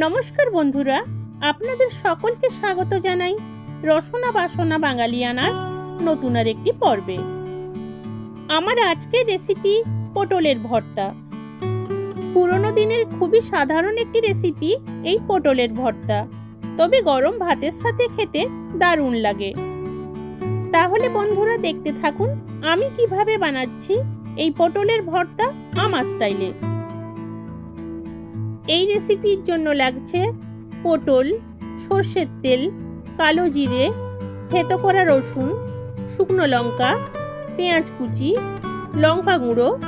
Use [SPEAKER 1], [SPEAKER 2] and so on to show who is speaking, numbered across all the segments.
[SPEAKER 1] নমস্কার বন্ধুরা, আপনাদের সকলকে স্বাগত জানাই রসনা বাসনা বাঙালিয়ানার নতুন আর একটি পর্বে। আমার আজকের রেসিপি পটলের ভর্তা। পুরনো দিনের খুবই সাধারণ একটি রেসিপি এই পটলের ভর্তা, তবে গরম ভাতের সাথে খেতে দারুণ লাগে। তাহলে বন্ধুরা দেখতে থাকুন, আমি কীভাবে বানাচ্ছি এই পটলের ভর্তা আমার স্টাইলে এই রেসিপির জন্য লাগছে পটল, সর্ষের তেল, কালো জিরে, থেতো করা রসুন, শুকনো লঙ্কা, পেঁয়াজ কুচি, লঙ্কা গুঁড়ো,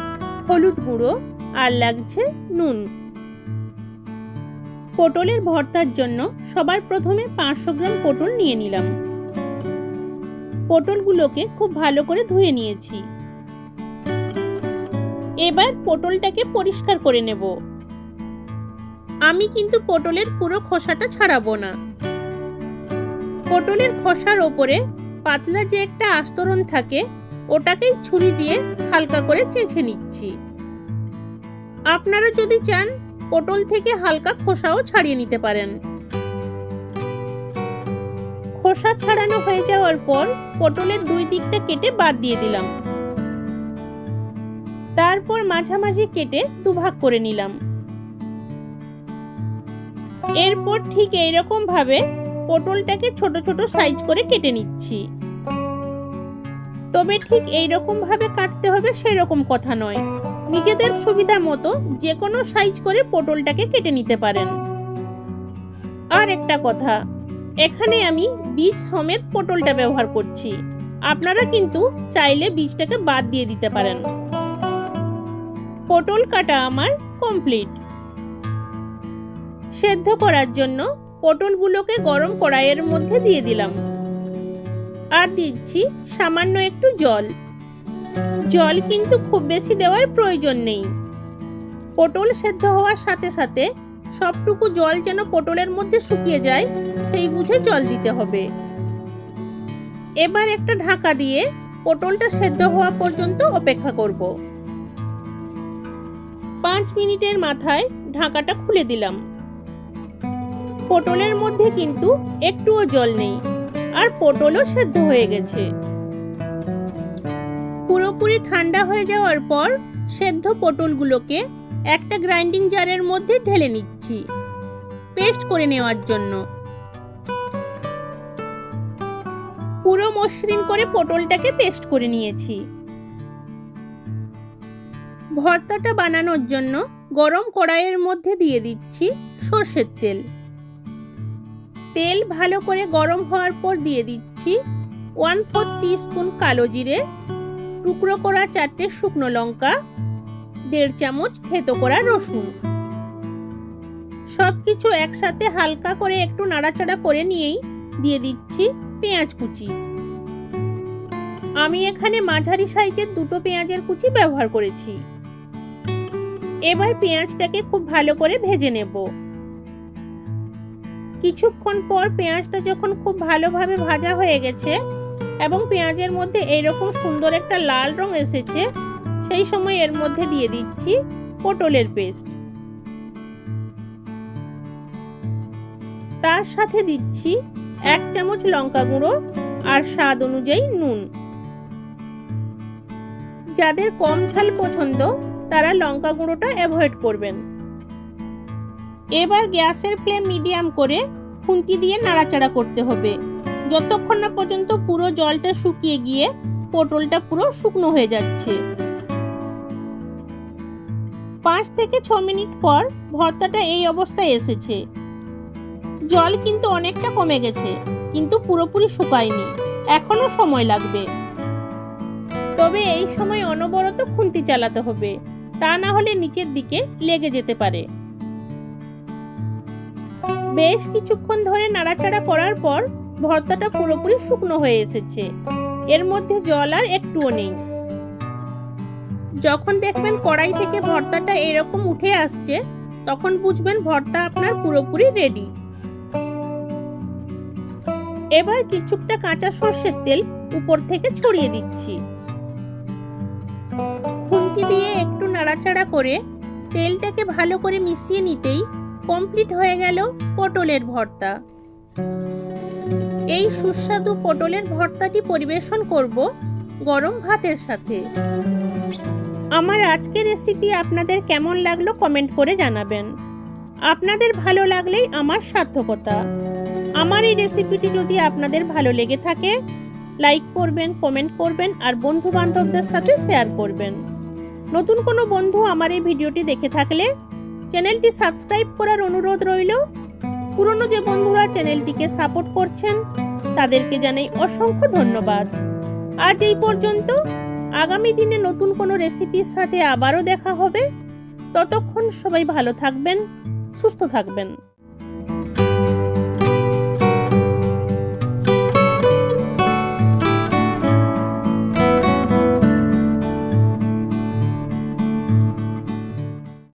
[SPEAKER 1] হলুদ গুঁড়ো আর লাগছে নুন। পটলের ভর্তার জন্য সবার প্রথমে পাঁচশো গ্রাম পটল নিয়ে নিলাম। পটলগুলোকে খুব ভালো করে ধুয়ে নিয়েছি। এবার পটলটাকে পরিষ্কার করে নেব। আমি কিন্তু পটলের পুরো খোসাটা ছাড়াবো না। পটলের খোসার ওপরে পাতলা যে একটা আস্তরণ থাকে, ওটাকেই ছুরি দিয়ে হালকা করে চেঁচে নিচ্ছি। আপনারা যদি চান, পটল থেকে হালকা খোসাও ছাড়িয়ে নিতে পারেন। খোসা ছাড়ানো হয়ে যাওয়ার পর পটলের দুই দিকটা কেটে বাদ দিয়ে দিলাম। তারপর মাঝামাঝি কেটে দুভাগ করে নিলাম। এরপর ঠিক এইরকম ভাবে পটলটাকে ছোট ছোট সাইজ করে কেটে নিচ্ছি। তবে ঠিক এইরকম ভাবে কাটতে হবে সেরকম কথা নয়। নিজেদের সুবিধা মতো যে কোনো সাইজ করে পটলটাকে কেটে নিতে পারেন। আর একটা কথা, এখানে আমি বীজ সমেত পটলটা ব্যবহার করছি। আপনারা কিন্তু চাইলে বীজটাকে বাদ দিয়ে দিতে পারেন। পটল কাটা আমার কমপ্লিট। সেদ্ধ করার জন্য পটলগুলোকে গরম কড়াইয়ের মধ্যে দিয়ে দিলাম। আর দিচ্ছি সামান্য একটু জল। জল কিন্তু খুব বেশি দেওয়ার প্রয়োজন নেই। পটল সেদ্ধ হওয়ার সাথে সাথে সবটুকু জল যেন পটলের মধ্যে শুকিয়ে যায়, সেই বুঝে জল দিতে হবে। এবার একটা ঢাকা দিয়ে পটলটা সেদ্ধ হওয়া পর্যন্ত অপেক্ষা করব। পাঁচ মিনিটের মাথায় ঢাকাটা খুলে দিলাম। পটলের মধ্যে কিন্তু একটুও জল নেই। আর পটলও সেদ্ধ হয়ে গেছে। পুরোপুরি ঠান্ডা হয়ে যাওয়ার পর সেদ্ধ পটলগুলোকে একটা গ্রাইন্ডিং জারের মধ্যে ঢেলে নিচ্ছি পেস্ট করে নেওয়ার জন্য। পুরো মসৃণ করে পটলটাকে পেস্ট করে নিয়েছি। ভর্তাটা বানানোর জন্য গরম কড়াইয়ের মধ্যে দিয়ে দিচ্ছি সর্ষের তেল। তেল ভালো করে গরম হওয়ার পর দিয়ে দিচ্ছি ওয়ান ফোর স্পুন কালো জিরে, টুকরো করা চারটে শুকনো লঙ্কা, দেড় চামচ থেতো করা রসুন। সব কিছু একসাথে হালকা করে একটু নাড়াচাড়া করে নিয়েই দিয়ে দিচ্ছি পেঁয়াজ কুচি। আমি এখানে মাঝারি সাইজের দুটো পেঁয়াজের কুচি ব্যবহার করেছি। এবার পেঁয়াজটাকে খুব ভালো করে ভেজে নেব। কিছুক্ষণ পর পেঁয়াজটা যখন খুব ভালোভাবে ভাজা হয়ে গেছে এবং পেঁয়াজের মধ্যে এইরকম সুন্দর একটা লাল রং এসেছে, সেই সময় এর মধ্যে দিয়ে দিচ্ছি পটলের পেস্ট। তার সাথে দিচ্ছি এক চামচ লঙ্কা গুঁড়ো আর স্বাদ অনুযায়ী নুন। যাদের কম ঝাল পছন্দ, তারা লঙ্কা গুঁড়োটা অ্যাভয়েড করবেন। এবার গ্যাসের ফ্লেম মিডিয়াম করে খুন্তি দিয়ে নাড়াচাড়া করতে হবে। যতক্ষণ না পর্যন্ত পুরো জলটা শুকিয়ে গিয়ে পটলটা পুরো শুকনো হয়ে যাচ্ছে। পাঁচ থেকে ছ মিনিট পর ভর্তাটা এই অবস্থায় এসেছে। জল কিন্তু অনেকটা কমে গেছে, কিন্তু পুরোপুরি শুকায়নি। এখনও সময় লাগবে। তবে এই সময় অনবরত খুন্তি চালাতে হবে। তা না হলে নিচের দিকে লেগে যেতে পারে। বেশ কিছুক্ষণ ধরে নাড়াচাড়া করার পর ভর্তাটা পুরোপুরি শুকনো হয়ে এসেছে। এর মধ্যে জল আর একটুও নেই। যখন দেখবেন কড়াই থেকে ভর্তাটা এরকম উঠে আসছে, তখন বুঝবেন ভর্তা আপনার পুরোপুরি রেডি এবার কিছুটা কাঁচা সর্ষের তেল উপর থেকে ছড়িয়ে দিচ্ছি। খুন্তি দিয়ে একটু নাড়াচাড়া করে তেলটাকে ভালো করে মিশিয়ে নিতেই কমপ্লিট হয়ে গেল পটলের ভর্তা। এই সুস্বাদু পটলের ভর্তাটি পরিবেশন করব গরম ভাতের সাথে। আমার আজকের রেসিপি আপনাদের কেমন লাগল কমেন্ট করে জানাবেন। আপনাদের ভালো লাগলেই আমার সার্থকতা। আমার এই রেসিপিটি যদি আপনাদের ভালো লেগে থাকে লাইক করবেন কমেন্ট করবেন, আর বন্ধু বান্ধবদের সাথে শেয়ার করবেন। নতুন কোনো বন্ধু আমার এই ভিডিওটি দেখে থাকলে চ্যানেলটি সাবস্ক্রাইব করার অনুরোধ রইল। পুরনো যে বন্ধুরা চ্যানেলটিকে সাপোর্ট করছেন, তাদেরকে জানাই অসংখ্য ধন্যবাদ। আজ এই পর্যন্ত। আগামী দিনে নতুন কোনো রেসিপির সাথে আবারও দেখা হবে। ততক্ষণ সবাই ভালো থাকবেন, সুস্থ থাকবেন।